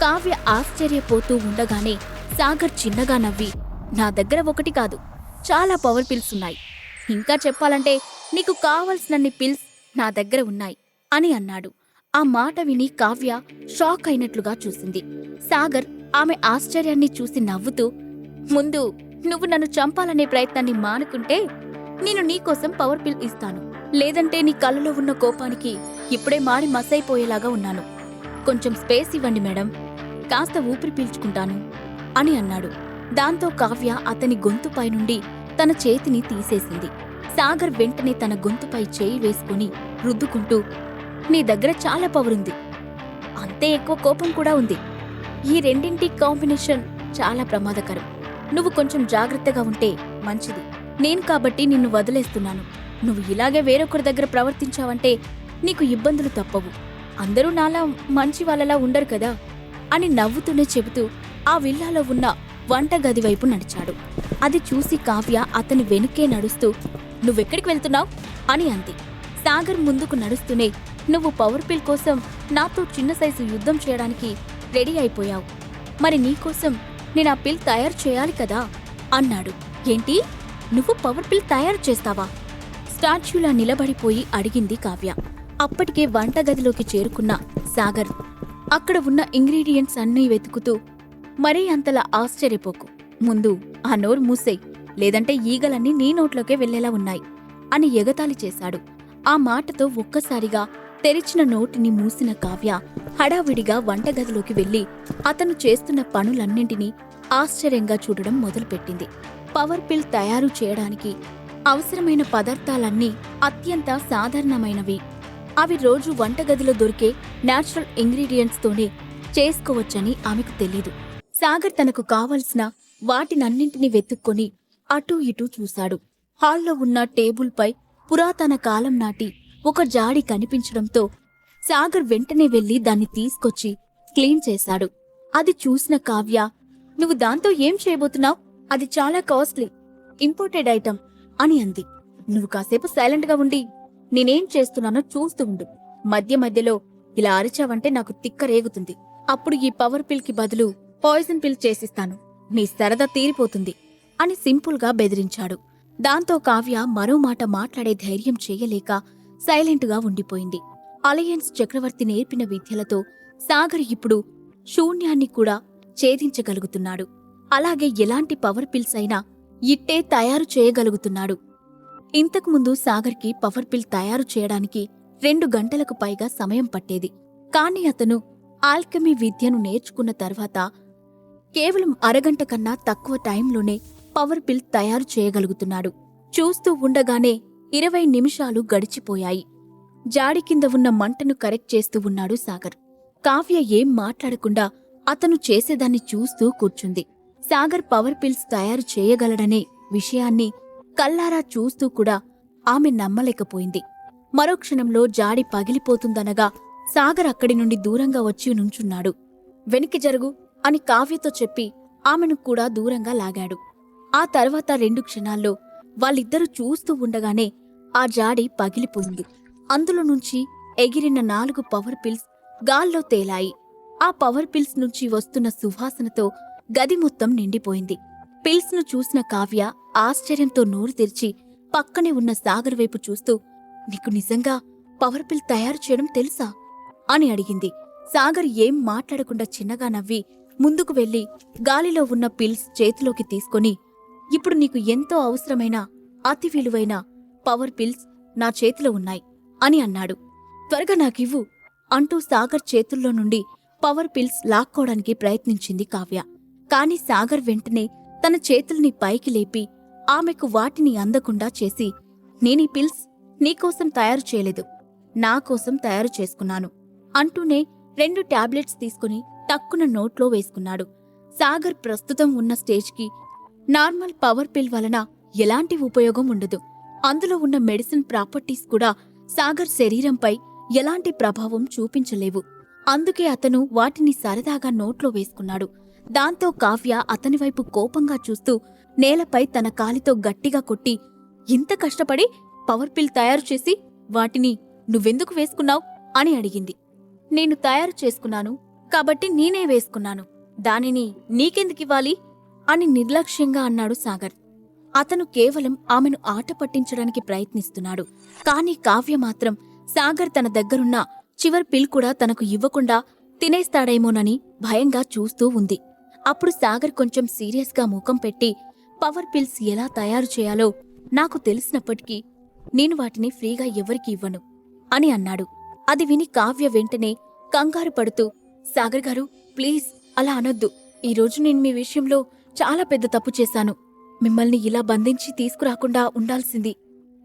కావ్య ఆశ్చర్యపోతూ ఉండగానే సాగర్ చిన్నగా నవ్వి నా దగ్గర ఒకటి కాదు చాలా పవర్ పిల్స్ ఉన్నాయి. ఇంకా చెప్పాలంటే నీకు కావలసినన్ని పిల్స్ నా దగ్గర ఉన్నాయి అని అన్నాడు. ఆ మాట విని కావ్య షాక్ అయినట్లుగా చూసింది. సాగర్ ఆమె ఆశ్చర్యాన్ని చూసి నవ్వుతూ ముందు నువ్వు నన్ను చంపాలనే ప్రయత్నాన్ని మానుకుంటే నేను నీకోసం పవర్ పిల్ ఇస్తాను. లేదంటే నీ కళ్ళలో ఉన్న కోపానికి ఇప్పుడే మాడి మసైపోయేలాగా ఉన్నాను. కొంచెం స్పేస్ ఇవ్వండి మేడం. కాస్త ఊపిరి పీల్చుకుంటాను అని అన్నాడు. దాంతో కావ్య అతని గొంతుపై నుండి తన చేతిని తీసేసింది. సాగర్ వెంటనే తన గొంతుపై చేయి వేసుకుని రుద్దుకుంటూ నీ దగ్గర చాలా పవరుంది అంతే ఎక్కువ కోపం కూడా ఉంది. ఈ రెండింటి కాంబినేషన్ చాలా ప్రమాదకరం. నువ్వు కొంచెం జాగ్రత్తగా ఉంటే మంచిది. నేను కాబట్టి నిన్ను వదిలేస్తున్నాను. నువ్వు ఇలాగే వేరొకరి దగ్గర ప్రవర్తించావంటే నీకు ఇబ్బందులు తప్పవు. అందరూ నాలా మంచి వాళ్ళలా ఉండరు కదా. అని నవ్వుతూనే చెబుతూ ఆ విల్లాలో ఉన్న వంటగది వైపు నడిచాడు. అది చూసి కావ్య అతని వెనుకే నడుస్తూ నువ్వెక్కడికి వెళ్తున్నావు? అని అంది. సాగర్ ముందుకు నడుస్తూనే నువ్వు పవర్ పిల్ కోసం నాతో చిన్న సైజు యుద్ధం చేయడానికి రెడీ అయిపోయావు. మరి నీకోసం నేను ఆ పిల్ తయారు చేయాలి కదా? అన్నాడు. ఏంటి? నువ్వు పవర్ పిల్ తయారు చేస్తావా? స్టాచ్యూలా నిలబడిపోయి అడిగింది కావ్య. అప్పటికే వంటగదిలోకి చేరుకున్న సాగర్ అక్కడ ఉన్న ఇంగ్రీడియంట్స్ అన్నీ వెతుకుతూ మరీ అంతలా ఆశ్చర్యపోకు. ముందు ఆ నోరు మూసేయ్ లేదంటే ఈగలన్నీ నీ నోట్లోకే వెళ్ళేలా ఉన్నాయి అని ఎగతాళి చేశాడు. ఆ మాటతో ఒక్కసారిగా తెరిచిన నోటిని మూసిన కావ్య హడావిడిగా వంటగదిలోకి వెళ్ళి అతను చేస్తున్న పనులన్నింటినీ ఆశ్చర్యంగా చూడడం మొదలుపెట్టింది. పవర్ పిల్ తయారు చేయడానికి అవసరమైన పదార్థాలన్నీ అత్యంత సాధారణమైనవి. అవి రోజు వంటగదిలో దొరికే న్యాచురల్ ఇంగ్రీడియంట్స్తోనే చేసుకోవచ్చని ఆమెకు తెలీదు. సాగర్ తనకు కావలసిన వాటినన్నింటినీ వెతుక్కొని అటూ ఇటూ చూశాడు. హాల్లో ఉన్న టేబుల్పై పురాతన కాలం నాటి ఒక జాడి కనిపించడంతో సాగర్ వెంటనే వెళ్ళి దాన్ని తీసుకొచ్చి క్లీన్ చేశాడు. అది చూసిన కావ్య నువ్వు దాంతో ఏం చేయబోతున్నావు? అది చాలా కాస్ట్లీ ఇంపోర్టెడ్ ఐటమ్ అని అంది. నువ్వు కాసేపు సైలెంట్గా ఉండి నేనేం చేస్తున్నానో చూస్తూ ఉండు. మధ్య మధ్యలో ఇలా అరిచావంటే నాకు తిక్క రేగుతుంది అప్పుడు ఈ పవర్ పిల్కి బదులు పాయిజన్ పిల్ చేసిస్తాను. నీ సరదా తీరిపోతుంది అని సింపుల్గా బెదిరించాడు. దాంతో కావ్య మరో మాట మాట్లాడే ధైర్యం చేయలేక సైలెంట్గా ఉండిపోయింది. అలయన్స్ చక్రవర్తి నేర్పిన విద్యలతో సాగర్ ఇప్పుడు శూన్యాన్ని కూడా ఛేదించగలుగుతున్నాడు. అలాగే ఎలాంటి పవర్ పిల్స్ అయినా ఇట్టే తయారు చేయగలుగుతున్నాడు. ఇంతకుముందు సాగర్కి పవర్ పిల్ తయారు చేయడానికి రెండు గంటలకు పైగా సమయం పట్టేది. కాని అతను ఆల్కమీ విద్యను నేర్చుకున్న తర్వాత కేవలం అరగంట కన్నా తక్కువ టైంలోనే పవర్ పిల్ తయారు చేయగలుగుతున్నాడు. చూస్తూ ఉండగానే ఇరవై నిమిషాలు గడిచిపోయాయి. జాడి కింద ఉన్న మంటను కరెక్ట్ చేస్తూ ఉన్నాడు సాగర్. కావ్య ఏం మాట్లాడకుండా అతను చేసేదాన్ని చూస్తూ కూర్చుంది. సాగర్ పవర్ పిల్స్ తయారు చేయగలడనే విషయాన్ని కల్లారా చూస్తూ కూడా ఆమె నమ్మలేకపోయింది. మరో క్షణంలో జాడి పగిలిపోతుందనగా సాగర్ అక్కడి నుండి దూరంగా వచ్చి నుంచున్నాడు. వెనక్కి జరుగు అని కావ్యతో చెప్పి ఆమెను కూడా దూరంగా లాగాడు. ఆ తర్వాత రెండు క్షణాల్లో వాళ్ళిద్దరూ చూస్తూ ఉండగానే ఆ జాడి పగిలిపోయింది. అందులో నుంచి ఎగిరిన నాలుగు పవర్ పిల్స్ గాల్లో తేలాయి. ఆ పవర్ పిల్స్ నుంచి వస్తున్న సువాసనతో గది మొత్తం నిండిపోయింది. పిల్స్ను చూసిన కావ్య ఆశ్చర్యంతో నోరు తెరిచి పక్కనే ఉన్న సాగర్ వైపు చూస్తూ నీకు నిజంగా పవర్ పిల్ తయారు చేయడం తెలుసా? అని అడిగింది. సాగర్ ఏం మాట్లాడకుండా చిన్నగా నవ్వి ముందుకు వెళ్ళి గాలిలో ఉన్న పిల్స్ చేతిలోకి తీసుకొని ఇప్పుడు నీకు ఎంతో అవసరమైన అతి విలువైన పవర్ పిల్స్ నా చేతిలో ఉన్నాయి అని అన్నాడు. త్వరగా నాకివ్వు అంటూ సాగర్ చేతుల్లో నుండి పవర్ పిల్స్ లాక్కోవడానికి ప్రయత్నించింది కావ్య. కాని సాగర్ వెంటనే తన చేతుల్ని పైకి లేపి ఆమెకు వాటిని అందకుండా చేసి నేనీ పిల్స్ నీకోసం తయారు చేయలేదు నా కోసం తయారు చేసుకున్నాను అంటూనే రెండు టాబ్లెట్స్ తీసుకుని టక్కున నోట్లో వేసుకున్నాడు. సాగర్ ప్రస్తుతం ఉన్న స్టేజ్కి నార్మల్ పవర్ పిల్ వలన ఎలాంటి ఉపయోగం ఉండదు. అందులో ఉన్న మెడిసిన్ ప్రాపర్టీస్ కూడా సాగర్ శరీరంపై ఎలాంటి ప్రభావం చూపించలేవు. అందుకే అతను వాటిని సరదాగా నోట్లో వేసుకున్నాడు. దాంతో కావ్య అతనివైపు కోపంగా చూస్తూ నేలపై తన కాలితో గట్టిగా కొట్టి ఇంత కష్టపడి పవర్ పిల్ తయారు చేసి వాటిని నువ్వెందుకు వేసుకున్నావ్? అని అడిగింది. నేను తయారు చేసుకున్నాను కాబట్టి నేనే వేసుకున్నాను. దానిని నీకెందుకివ్వాలి అని నిర్లక్ష్యంగా అన్నాడు సాగర్. అతను కేవలం ఆమెను ఆట పట్టించడానికి ప్రయత్నిస్తున్నాడు. కాని కావ్య మాత్రం సాగర్ తన దగ్గరున్న చివరి పిల్ కూడా తనకు ఇవ్వకుండా తినేస్తాడేమోనని భయంగా చూస్తూ ఉంది. అప్పుడు సాగర్ కొంచెం సీరియస్గా ముఖం పెట్టి పవర్ పిల్స్ ఎలా తయారు చేయాలో నాకు తెలిసినప్పటికీ నేను వాటిని ఫ్రీగా ఎవరికి ఇవ్వను అని అన్నాడు. అది విని కావ్య వెంటనే కంగారు పడుతూ సాగర్ గారు ప్లీజ్ అలా అనొద్దు. ఈరోజు నేను మీ విషయంలో చాలా పెద్ద తప్పు చేశాను. మిమ్మల్ని ఇలా బంధించి తీసుకురాకుండా ఉండాల్సింది.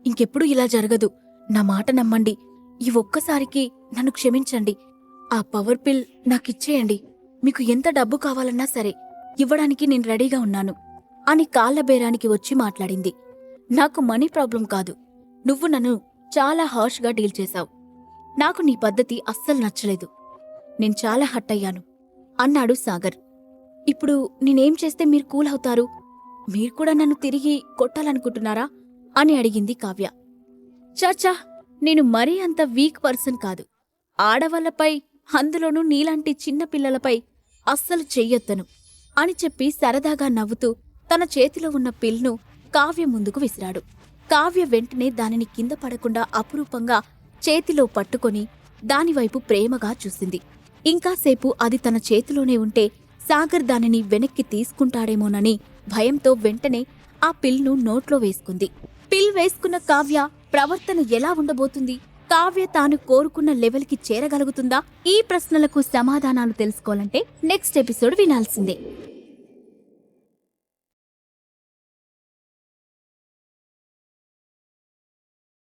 ఇంకెప్పుడు ఇలా జరగదు. నా మాట నమ్మండి. ఈ ఒక్కసారికి నన్ను క్షమించండి. ఆ పవర్ పిల్ నాకిచ్చేయండి మీకు ఎంత డబ్బు కావాలన్నా సరే ఇవ్వడానికి నేను రెడీగా ఉన్నాను. అని కాళ్ళ బేరానికి వచ్చి మాట్లాడింది. నాకు మనీ ప్రాబ్లం కాదు. నువ్వు నన్ను చాలా హార్ష్గా డీల్ చేశావు. నాకు నీ పద్ధతి అస్సలు నచ్చలేదు. నేను చాలా హట్ అయ్యాను అన్నాడు సాగర్. ఇప్పుడు నేనేం చేస్తే మీరు కూల్ అవుతారు? మీరు కూడా నన్ను తిరిగి కొట్టాలనుకుంటున్నారా? అని అడిగింది కావ్య. చాచా నేను మరీ అంత వీక్ పర్సన్ కాదు. ఆడవాళ్ళపై అందులోనూ నీలాంటి చిన్నపిల్లలపై అస్సలు చెయ్యొత్తను అని చెప్పి సరదాగా నవ్వుతూ తన చేతిలో ఉన్న పిల్ను కావ్య ముందుకు విసిరాడు. కావ్య వెంటనే దానిని కింద పడకుండా అపురూపంగా చేతిలో పట్టుకొని దానివైపు ప్రేమగా చూసింది. ఇంకాసేపు అది తన చేతిలోనే ఉంటే సాగర్ దానిని వెనక్కి తీసుకుంటాడేమోనని భయంతో వెంటనే ఆ పిల్ను నోట్లో వేసుకుంది. పిల్ వేసుకున్న కావ్య ప్రవర్తన ఎలా ఉండబోతుంది? కావ్య తాను కోరుకున్న లెవెల్కి చేరగలుగుతుందా? ఈ ప్రశ్నలకు సమాధానాలు తెలుసుకోవాలంటే నెక్స్ట్ ఎపిసోడ్ వినాల్సిందే.